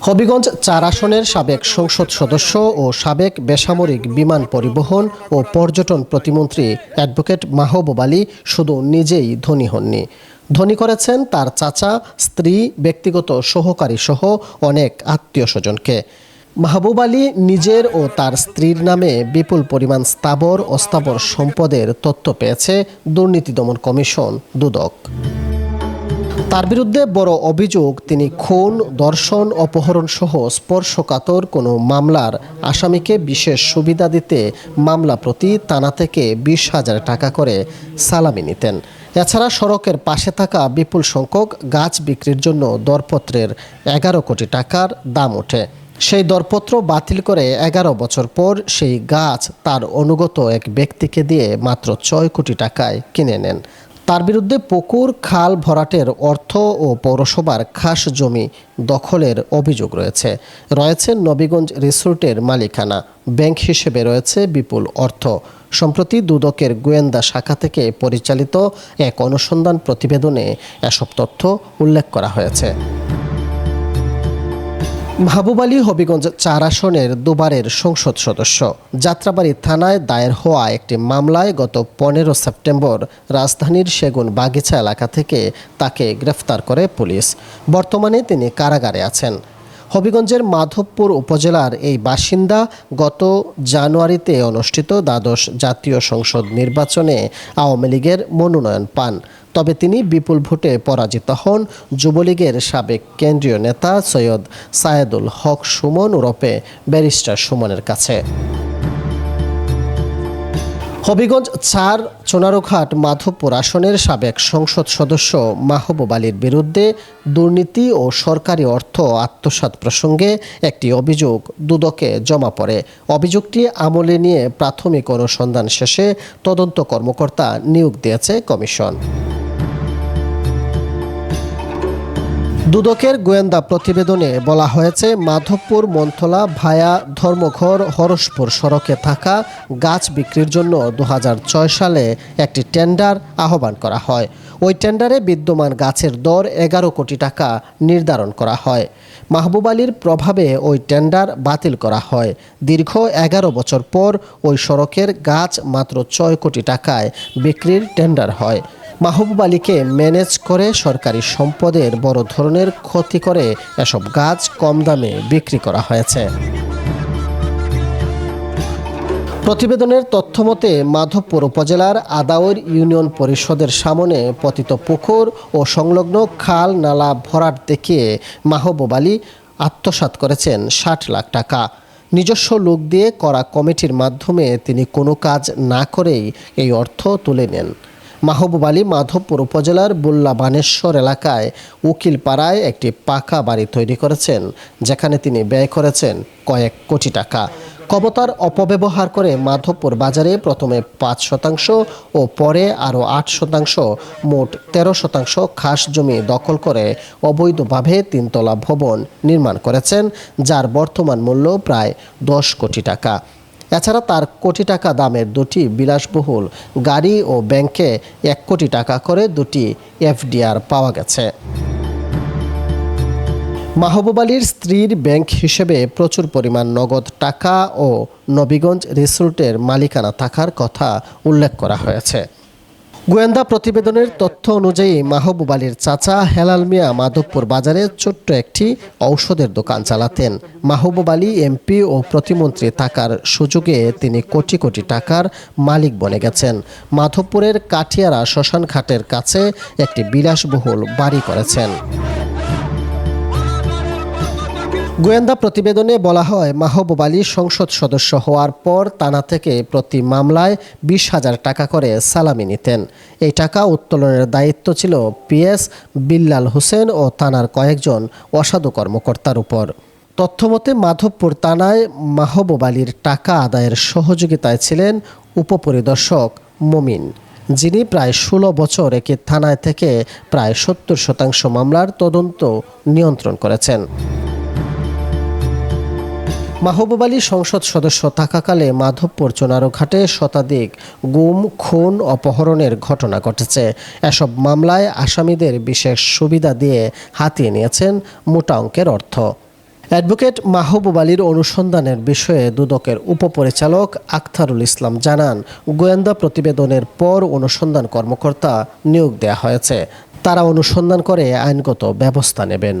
হবিগঞ্জ চার আসনের সাবেক সংসদ সদস্য ও সাবেক বেসামরিক বিমান পরিবহন ও পর্যটন প্রতিমন্ত্রী অ্যাডভোকেট মাহবুব আলী শুধু নিজেই ধনী হননি। ধনী করেছেন তার চাচা, স্ত্রী, ব্যক্তিগত সহকারী সহ অনেক আত্মীয় স্বজনকে মাহবুব আলী নিজের ও তার স্ত্রীর নামে বিপুল পরিমাণ স্থাবর অস্থাবর সম্পদের তথ্য পেয়েছে দুর্নীতি দমন কমিশন, দুদক। তার বিরুদ্ধে বড় অভিযোগ, তিনি খুন, দর্শন, অপহরণ সহ স্পর্শকাতর কোনো মামলার আসামিকে বিশেষ সুবিধা দিতে মামলা প্রতি থানা থেকে বিশ হাজার টাকা করে সালামি নিতেন। এছাড়া সড়কের পাশে থাকা বিপুল সংখ্যক গাছ বিক্রির জন্য দরপত্রের এগারো কোটি টাকার দাম ওঠে। সেই দরপত্র বাতিল করে এগারো বছর পর সেই গাছ তার অনুগত এক ব্যক্তিকে দিয়ে মাত্র ছয় কোটি টাকায় কিনে নেন। তার বিরুদ্ধে পুকুর, খাল ভরাটের অর্থ ও পৌরসভার খাস জমি দখলের অভিযোগ রয়েছে। রয়েছে নবীগঞ্জ রিসোর্টের মালিকানা। ব্যাংক হিসেবে রয়েছে বিপুল অর্থ। সম্প্রতি দুদকের গোয়েন্দা শাখা থেকে পরিচালিত এক অনুসন্ধান প্রতিবেদনে এসব তথ্য উল্লেখ করা হয়েছে। মাহবুব হবিগঞ্জ চার আসনের দুবারের সংসদ সদস্য। যাত্রাবাড়ি থানায় দায়ের হওয়া একটি মামলায় গত পনেরো সেপ্টেম্বর রাজধানীর সেগুন বাগিচা এলাকা থেকে তাকে গ্রেফতার করে পুলিশ। বর্তমানে তিনি কারাগারে আছেন। হবিগঞ্জের মাধবপুর উপজেলার এই বাসিন্দা গত জানুয়ারিতে অনুষ্ঠিত দ্বাদশ জাতীয় সংসদ নির্বাচনে আওয়ামী লীগের মনোনয়ন পান। তবে তিনি বিপুল ভোটে পরাজিত হন যুবলীগের সাবেক কেন্দ্রীয় নেতা সৈয়দ সায়েদুল হক সুমন ওরফে ব্যারিস্টার সুমনের কাছে। হবিগঞ্জ চার চোনারুঘাট মাধবপুর আসনের সাবেক সংসদ সদস্য মাহবুব আলীর বিরুদ্ধে দুর্নীতি ও সরকারি অর্থ আত্মসাত প্রসঙ্গে একটি অভিযোগ দুদকে জমা পড়ে। অভিযোগটি আমলে নিয়ে প্রাথমিক অনুসন্ধান শেষে তদন্ত কর্মকর্তা নিয়োগ দিয়েছে কমিশন। দুদকের গোয়েন্দা প্রতিবেদনে বলা হয়েছে, মাধবপুর মন্থলা ভায়া ধর্মঘর হরসপুর সড়কে থাকা গাছ বিক্রির জন্য দু হাজার ছয় সালে একটি টেন্ডার আহ্বান করা হয়। ওই টেন্ডারে বিদ্যমান গাছের দর এগারো কোটি টাকা নির্ধারণ করা হয়। মাহবুব আলীর প্রভাবে ওই টেন্ডার বাতিল করা হয়। দীর্ঘ এগারো বছর পর ওই সড়কের গাছ মাত্র ছয় কোটি টাকায় বিক্রির টেন্ডার হয়। মাহবুব আলীকে ম্যানেজ করে সরকারি সম্পদের বড় ধরনের ক্ষতি করে এসব গাছ কম দামে বিক্রি করা হয়েছে। প্রতিবেদনের তথ্যমতে, মাধবপুর উপজেলার আদাউর ইউনিয়ন পরিষদের সামনে পতিত পুকুর ও সংলগ্ন খাল নালা ভরাট দেখিয়ে মাহবুব আলী আত্মসাৎ করেছেন ষাট লাখ টাকা। নিজস্ব লোক দিয়ে করা কমিটির মাধ্যমে তিনি কোনো কাজ না করেই এই অর্থ তুলে নেন। মাহবুব আলী মাধবপুর উপজেলার বুল্লা বানেশ্বর এলাকায় উকিলপাড়ায় একটি পাকা বাড়ি তৈরি করেছেন, যেখানে তিনি ব্যয় করেছেন কয়েক কোটি টাকা। ক্ষমতার অপব্যবহার করে মাধবপুর বাজারে প্রথমে পাঁচ শতাংশ ও পরে আরও আট শতাংশ, মোট তেরো শতাংশ খাস জমি দখল করে অবৈধভাবে তিনতলা ভবন নির্মাণ করেছেন, যার বর্তমান মূল্য প্রায় দশ কোটি টাকা। এছাড়া তার কোটি টাকা দামের দুটি বিলাসবহুল গাড়ি ও ব্যাংকে এক কোটি টাকা করে দুটি এফডিআর পাওয়া গেছে। মাহবুব আলীর স্ত্রীর ব্যাংক হিসেবে প্রচুর পরিমাণ নগদ টাকা ও নবীগঞ্জ রিসোর্টের মালিকানা থাকার কথা উল্লেখ করা হয়েছে। গোয়েন্দা প্রতিবেদনের তথ্য অনুযায়ী মাহবুব আলীর চাচা হেলাল মিয়া মাধবপুর বাজারে ছোট্ট একটি ঔষধের দোকান চালাতেন। মাহবুব আলী এমপি ও প্রতিমন্ত্রী থাকার সুযোগে তিনি কোটি কোটি টাকার মালিক বনে গেছেন। মাধবপুরের কাঠিয়ারা শ্মশান ঘাটের কাছে একটি বিলাসবহুল বাড়ি করেছেন। গোয়েন্দা প্রতিবেদনে বলা হয়, মাহবুব আলী সংসদ সদস্য হওয়ার পর তানা থেকে প্রতি মামলায় বিশ হাজার টাকা করে সালামি নিতেন। এই টাকা উত্তোলনের দায়িত্ব ছিল পিএস, বিল্লাল হোসেন ও থানার কয়েকজন অসাধু কর্মকর্তার উপর। তথ্যমতে মাধবপুর থানায় মাহবুব আলীর টাকা আদায়ের সহযোগিতায় ছিলেন উপপরিদর্শক মমিন, যিনি প্রায় ষোলো বছর একই থানায় থেকে প্রায় সত্তর শতাংশ মামলার তদন্ত নিয়ন্ত্রণ করেছেন। মাহবুব আলী সংসদ সদস্য থাকাকালে মাধবপুর চুনারুঘাটে শতাধিক গুম, খুন, অপহরণের ঘটনা ঘটেছে। এসব মামলায় আসামিদের বিশেষ সুবিধা দিয়ে হাতিয়ে নিয়েছেন মোটা অঙ্কের অর্থ। অ্যাডভোকেট মাহবুব আলীর অনুসন্ধানের বিষয়ে দুদকের উপপরিচালক আখতারুল ইসলাম জানান, গোয়েন্দা প্রতিবেদনের পর অনুসন্ধান কর্মকর্তা নিয়োগ দেওয়া হয়েছে। তারা অনুসন্ধান করে আইনগত ব্যবস্থা নেবেন।